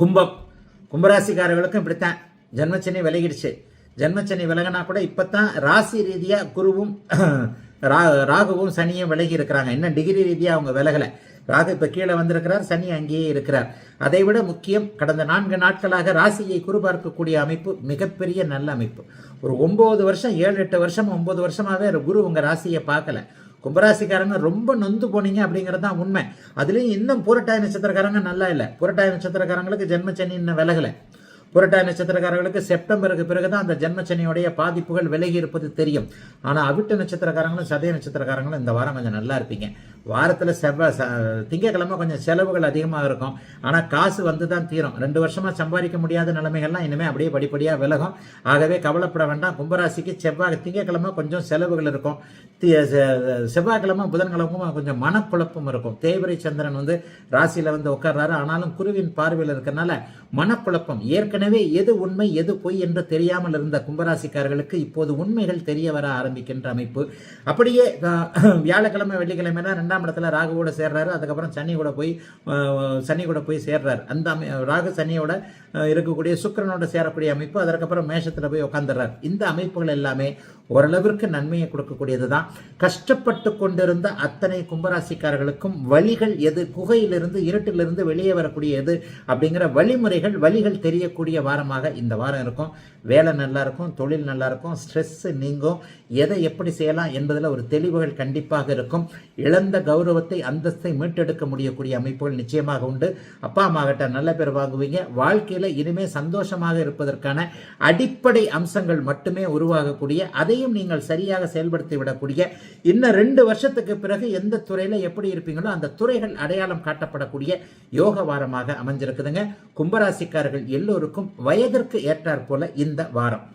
கும்பம் கும்பராசிக்காரர்களுக்கும் இப்படித்தான். ஜென்மச்சனி விலகிடுச்சு. ஜென்மச்சனி விலகினா கூட இப்பதான் ராசி ரீதியாக குருவும் ரா- ராகுவும் சனியும் விலகி இருக்கிறாங்க. இன்னும் டிகிரி ரீதியாக அவங்க விலகலை. ராகு இப்போ கீழே வந்திருக்கிறார் சனி அங்கேயே இருக்கிறார். அதை விட முக்கியம் கடந்த நான்கு நாட்களாக ராசியை குருபார்க்கக்கூடிய அமைப்பு மிகப்பெரிய நல்ல அமைப்பு. ஒரு ஒன்பது வருஷம் ஏழு எட்டு வருஷம் ஒன்பது வருஷமாவே குரு உங்க ராசியை பார்க்கல. கும்பராசிக்காரங்க ரொம்ப நொந்து போனீங்க அப்படிங்கிறது தான் உண்மை. அதுலேயும் இன்னும் புரட்டாய நட்சத்திரக்காரங்க நல்லா இல்லை. பூரட்டாய நட்சத்திரக்காரங்களுக்கு ஜென்மச்சனி இன்னும் விலகலை. புரட்டாய் நட்சத்திரக்காரர்களுக்கு செப்டம்பருக்கு பிறகுதான் அந்த ஜென்மச்சனியுடைய பாதிப்புகள் விலகி இருப்பது தெரியும். ஆனால் அவிட்ட நட்சத்திரக்காரங்களும் சதய நட்சத்திரக்காரங்களும் இந்த வாரம் கொஞ்சம் நல்லா இருப்பீங்க. வாரத்தில் செவ்வாய் திங்கக்கிழமை கொஞ்சம் செலவுகள் அதிகமாக இருக்கும். ஆனால் காசு வந்து தான் தீரும். ரெண்டு வருஷமாக சம்பாதிக்க முடியாத நிலைமைகள்லாம் இனிமேல் அப்படியே படிப்படியாக விலகும். ஆகவே கவலைப்பட வேண்டாம். கும்பராசிக்கு செவ்வாய் திங்கக்கிழமை கொஞ்சம் செலவுகள் இருக்கும். தி- செவ்வாய்க்கிழமை புதன்கிழமும் கொஞ்சம் மனக்குழப்பம் இருக்கும். தேய்பிரை சந்திரன் வந்து ராசியில் வந்து உட்கார்றாரு. ஆனாலும் குருவின் பார்வையில் இருக்கிறனால மனக்குழப்பம். ஏற்கனவே எது உண்மை எது பொய் என்று தெரியாமல் இருந்த கும்பராசிக்காரர்களுக்கு இப்போது உண்மைகள் தெரிய வர ஆரம்பிக்கின்ற அமைப்பு. அப்படியே வியாழக்கிழமை வெள்ளிக்கிழமை ரெண்டாம் இடத்துல ராகுவோட சேர்றாரு அதுக்கப்புறம் சனி கூட போய் சனி கூட போய் சேர்றாரு. அந்த ராகு சனியோட இருக்கக்கூடிய சுக்கிரனோட சேரக்கூடிய அமைப்பு அதற்கப்புறம் மேஷத்தில் போய் உட்காந்துடுறார் இந்த அமைப்புகள் எல்லாமே ஓரளவிற்கு நன்மையை கொடுக்கக்கூடியது தான் கஷ்டப்பட்டு கொண்டிருந்த அத்தனை கும்பராசிக்காரர்களுக்கும் வழிகள் எது குகையிலிருந்து இருட்டிலிருந்து வெளியே வரக்கூடிய எது அப்படிங்கிற வழிமுறைகள் வழிகள் தெரியக்கூடிய வாரமாக இந்த வாரம் இருக்கும். வேலை நல்லா இருக்கும் தொழில் நல்லா இருக்கும் ஸ்ட்ரெஸ் நீங்கும். எதை எப்படி செய்யலாம் என்பதில் ஒரு தெளிவுகள் கண்டிப்பாக இருக்கும். இழந்த கௌரவத்தை அந்தஸ்தை மீட்டெடுக்க முடியக்கூடிய அமைப்புகள் நிச்சயமாக உண்டு. அப்பா அம்மா கிட்ட நல்ல பேர் வாங்குவீங்க. வாழ்க்கையில் இனிமே சந்தோஷமாக இருப்பதற்கான அடிப்படை அம்சங்கள் மட்டுமே உருவாகக்கூடிய அதையும் நீங்கள் சரியாக செயல்படுத்தி விடக்கூடிய இன்னும் ரெண்டு வருஷத்துக்கு பிறகு எந்த துறையில் எப்படி இருப்பீங்களோ அந்த துறைகள் அடையாளம் காட்டப்படக்கூடிய யோக வாரமாக அமைஞ்சிருக்குதுங்க. கும்பராசிக்காரர்கள் எல்லோருக்கும் வயதிற்கு ஏற்றாற்போல இந்த வாரம்.